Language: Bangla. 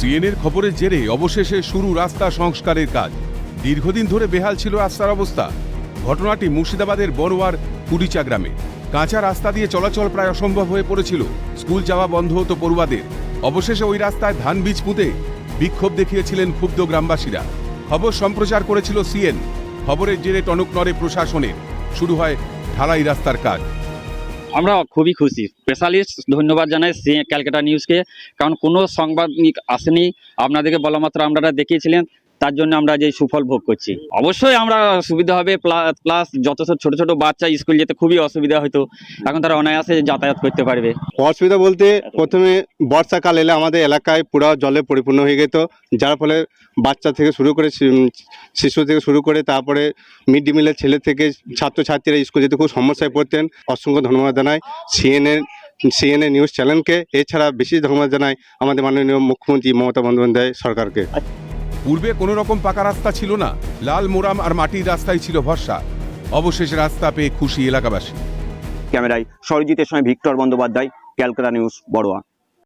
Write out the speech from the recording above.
সিএনএর খবরের জেরে অবশেষে শুরু রাস্তা সংস্কারের কাজ। দীর্ঘদিন ধরে বেহাল ছিল রাস্তার অবস্থা। ঘটনাটি মুর্শিদাবাদের বড়োয়ার কুড়িচা গ্রামে। কাঁচা রাস্তা দিয়ে চলাচল প্রায় অসম্ভব হয়ে পড়েছিল। স্কুল যাওয়া বন্ধ হতো পড়ুয়াদের। অবশেষে ওই রাস্তায় ধান বীজ পুঁতে বিক্ষোভ দেখিয়েছিলেন ক্ষুব্ধ গ্রামবাসীরা। খবর সম্প্রচার করেছিল সিএন। খবরের জেরে টনক নড়ে প্রশাসনের। শুরু হয় ঢালাই রাস্তার কাজ। আমরা খুবই খুশি। স্পেশালিস্ট ধন্যবাদ জানাই সি ক্যালকাটা নিউজকে কারণ কোনো সংবাদ আসেনি। আপনাদেরকে বলা মাত্র আপনারা দেখিয়েছিলেন। তার জন্য আমরা যে সুফল ভোগ করছি। অবশ্যই আমরা সুবিধা হবে প্লাস যত ছোট ছোট বাচ্চা স্কুল যেতে খুবই অসুবিধা হতো। এখন তারা অনায়াসে যাতায়াত করতে পারবে। অসুবিধা বলতে প্রথমে বর্ষাকাল এলে আমাদের এলাকায় পুরো জলে পরিপূর্ণ হয়ে যেত। যার ফলে বাচ্চা থেকে শুরু করে শিশু থেকে শুরু করে তারপরে মিড ডে মিলের ছেলে থেকে ছাত্রছাত্রীরা স্কুল যেতে খুব সমস্যায় পড়তেন। অসংখ্য ধন্যবাদ জানাই সিএনএ সিএনএ নিউজ চ্যানেলকে এছাড়া বেশি ধন্যবাদ জানাই আমাদের মাননীয় মুখ্যমন্ত্রী মমতা বন্দ্যোপাধ্যায় সরকারকে। পূর্বে কোনো রকম পাকা রাস্তা ছিল না। লাল মোরাম আর মাটির রাস্তাই ছিল ভরসা। অবশেষ রাস্তা পেয়ে খুশি এলাকাবাসী। ক্যামেরায় সরজিতের সময় ভিক্টর বন্দ্যোপাধ্যায়, ক্যালকাটা নিউজ, বড়োয়া।